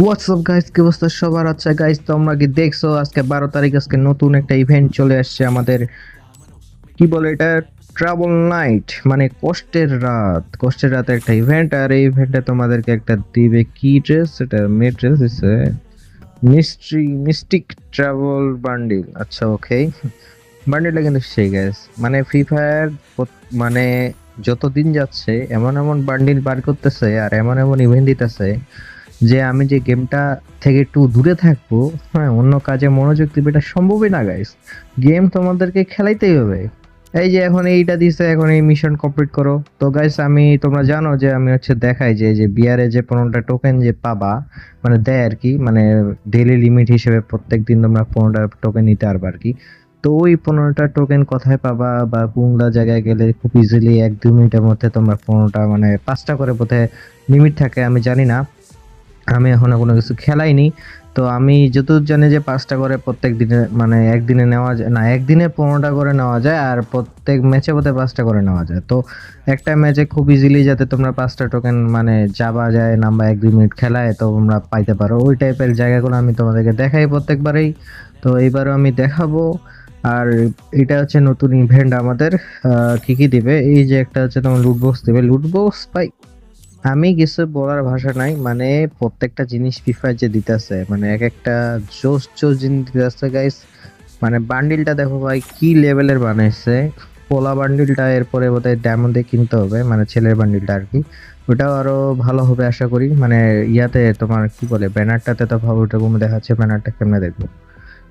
WhatsApp guys কি অবস্থা? সবার আচ্ছা গাইস তোমরা কি দেখছ? আজকে বারো তারিখ, আজকে নতুন একটা ইভেন্ট চলে আসছে আমাদের। কি বলে এটা? ট্রাভেল নাইট মানে কষ্টের রাত। কষ্টের রাতে একটা ইভেন্ট আর এই ইভেন্টে তোমাদেরকে একটা দিবে কি ড্রেস এটা মে ড্রেস দিছে। মিস্ট্রি মিস্টিক ট্রাভেল বান্ডিল আচ্ছা ওকে বান্ডিলটা কিন্তু সেই গ্যাস মানে ফ্রি ফায়ার মানে যত দিন যাচ্ছে, এমন এমন বান্ডিল বার করতেছে, আর এমন এমন ইভেন্ট দিতেছে যে আমি যে গেমটা থেকে একটু দূরে থাকব হ্যাঁ অন্য কাজে মনোযোগ দিবে, এটা সম্ভবই না গাইস গেম তোমাদেরকে খেলাইতেই হবে। এই যে এখন এইটা দিছে, এখন এই মিশন কমপ্লিট করো। তো গাইস আমি, তোমরা জানো যে আমি হচ্ছে দেখাই যে যে বিয়ারে যে পনেরোটা টোকেন যে পাবা মানে দেয় আর কি মানে ডেইলি লিমিট হিসেবে প্রত্যেক দিন তোমরা পনেরোটা টোকেন নিতে পারবে আর কি। তো ওই পনেরোটা টোকেন কোথায় পাবা বা কোনটা জায়গায় গেলে খুব ইজিলি এক দু মিনিটের মধ্যে তোমরা পনেরোটা মানে পাঁচটা করে বোধহয় লিমিট থাকে, আমি জানি না। আমি এখনও কোনো কিছু খেলাইনি। তো আমি যতদূর জানি যে পাঁচটা করে প্রত্যেক দিনে মানে একদিনে নেওয়া যায়, না, একদিনে পনেরোটা করে নেওয়া যায় আর প্রত্যেক ম্যাচে বোধহয় পাঁচটা করে নেওয়া যায়। তো একটা ম্যাচে খুব ইজিলি যাতে তোমরা পাঁচটা টোকেন মানে যাবা, যায়, নাম্বার এক, দুই মিনিট খেলায় তো তোমরা পাইতে পারো। ওই টাইপের জায়গাগুলো আমি তোমাদেরকে দেখাই প্রত্যেকবারেই। তো এইবারও আমি দেখাবো। আর এটা হচ্ছে নতুন ইভেন্ট আমাদের। কী কি দিবে? এই যে একটা হচ্ছে তোমার লুটবক্স দেবে। লুটবক্স পাই আমি কিছু বলার ভাষা নাই মানে প্রত্যেকটা জিনিস ফিফা যে দিতেছে মানে এক একটা জোস জোস জিনিস দিতেছে গাইস মানে বান্ডিলটা দেখো ভাই, কি লেভেলের বানাইছে। পোলা বান্ডিলটা এরপরে বোধহয় ডায়মন্ডে কিনতে হবে মানে ছেলের বান্ডিলটা আর কি। ওটাও আরও ভালো হবে আশা করি মানে ইয়াতে তোমার কি বলে, ব্যানারটাতে তো ভালো ওরকম দেখাচ্ছে, ব্যানারটা কেমনে দেখব।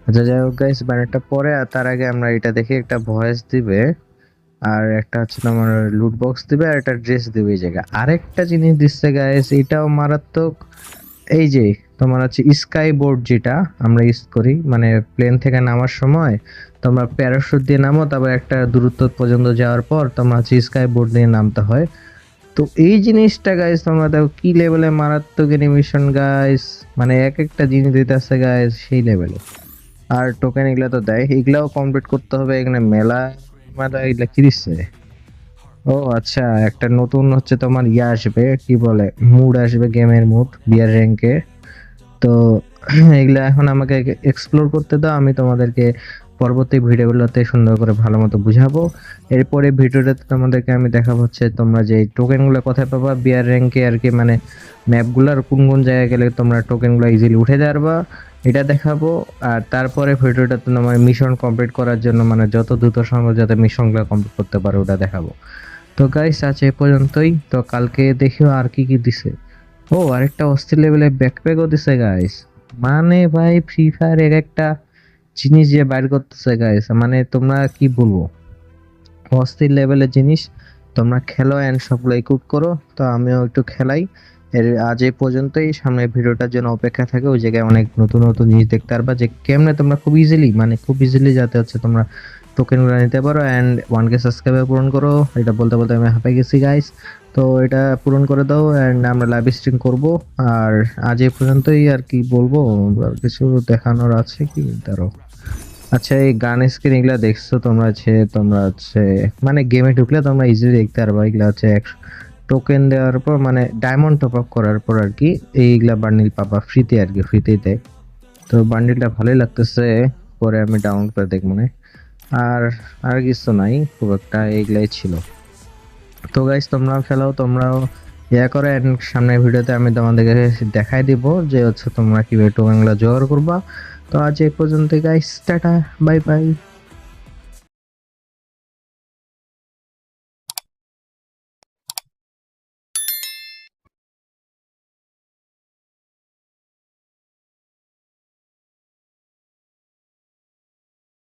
আচ্ছা যাই হোক গাইস ব্যানারটা পরে, আর তার আগে আমরা এটা দেখে একটা ভয়েস দিবে। আর একটা হচ্ছে তোমার লুট বক্স দিবে আর একটা ড্রেস দিবে এই জায়গায়। আরেকটা জিনিস দিচ্ছে গাইস এটাও মারাত্মক, এই যে তোমার হচ্ছে স্কাই বোর্ড যেটা আমরা ইউজ করি মানে প্লেন থেকে নামার সময় তোমরা প্যারাশুট দিয়ে নামো, তারপর একটা দূরত্ব পর্যন্ত যাওয়ার পর তোমরা হচ্ছে স্কাই বোর্ড দিয়ে নামতে হয়। তো এই জিনিসটা গাইস তোমরা দেখো কি লেভেলে মারাত্মক অ্যানিমেশন গাইস মানে এক একটা জিনিস দিতেছে গাইস সেই লেভেলে আর টোকেন এগুলো তো দেয়, এগুলাও কমপ্লিট করতে হবে, এখানে মেলা দিচ্ছে? ও আচ্ছা একটা নতুন হচ্ছে তোমার ইয়ে আসবে, কি বলে, মুড আসবে গেমের মুড বিয়ার র্যাঙ্কে তো এগুলা এখন আমাকে এক্সপ্লোর করতে দাও, আমি তোমাদেরকে পরবর্তী ভিডিওগুলোতে সুন্দর করে ভালো মতো বুঝাবো। এরপরে ভিডিওটাতে তোমাদেরকে আমি দেখাবো হচ্ছে তোমরা যে টোকেনগুলো কোথায় পাবা বিয়ার র্যাঙ্কে আর কি মানে ম্যাপগুলোর কোন কোন জায়গায় গেলে তোমরা টোকেনগুলো ইজিলি উঠে পারবা এটা দেখাবো। আর তারপরে ভিডিওটাতে তোমার মিশন কমপ্লিট করার জন্য মানে যত দ্রুত সম্ভব যাতে মিশনগুলো কমপ্লিট করতে পারো, ওটা দেখাবো। তো গাইস আজ এ পর্যন্তই। তো কালকে দেখিও আর কি কি দিছে। ও, আরেকটা অস্থির লেভেলে ব্যাকপ্যাকও দিছে গাইস মানে ভাই ফ্রি ফায়ার এক একটা জিনিস যে বাইর করতেছে গাইস মানে তোমরা কি বলব? অস্থির লেভেলের জিনিস। তোমরা খেলো অ্যান্ড সবগুলো ইকুইপ করো। তো আমিও একটু খেলাই। এর আজ এই পর্যন্তই। সামনে ভিডিওটার জন্য অপেক্ষা থাকে। ওই জায়গায় অনেক নতুন নতুন জিনিস দেখতে পারবা। যে কেমনে তোমরা খুব ইজিলি মানে খুব ইজিলি যাতে হচ্ছে তোমরা টোকেনগুলো নিতে পারো অ্যান্ড ওয়ান কে সাবস্ক্রাইবার পূরণ করো। এটা বলতে বলতে আমি হাঁপে গেছি গাইস তো এটা পূরণ করে দাও অ্যান্ড আমরা লাইভ স্ট্রিম করব। আর আজ এই পর্যন্তই আর কি বলব? কিছু দেখানোর আছে কি? ধরো আচ্ছা এই গান স্ক্রিন এগুলা দেখছ তোমরা হচ্ছে তোমরা হচ্ছে মানে গেমে ঢুকলে তোমরা ইজিলি দেখতে পারবা। এগুলা হচ্ছে টোকেন দেওয়ার পর মানে ডায়মন্ড টপ আপ করার পর আর কি, এইগুলা বান্ডিল পাবা। ফ্রিতে আর কি ফ্রিতেই দেয়। তো বান্ডিলটা ভালোই লাগতেছে। পরে আমি ডাউনলোড করে দেখব। না আর আর কিছু নাই, খুব একটা এইগুলাই ছিল। তো গাইস তোমরাও খেলাও, তোমরাও ইয়া করে সামনের ভিডিওতে আমি তোমাদেরকে দেখাই দিব যে হচ্ছে তোমরা কীভাবে বাংলা জোগাড় করবা। তো আজ এই পর্যন্ত গাইস টাটা বাই বাই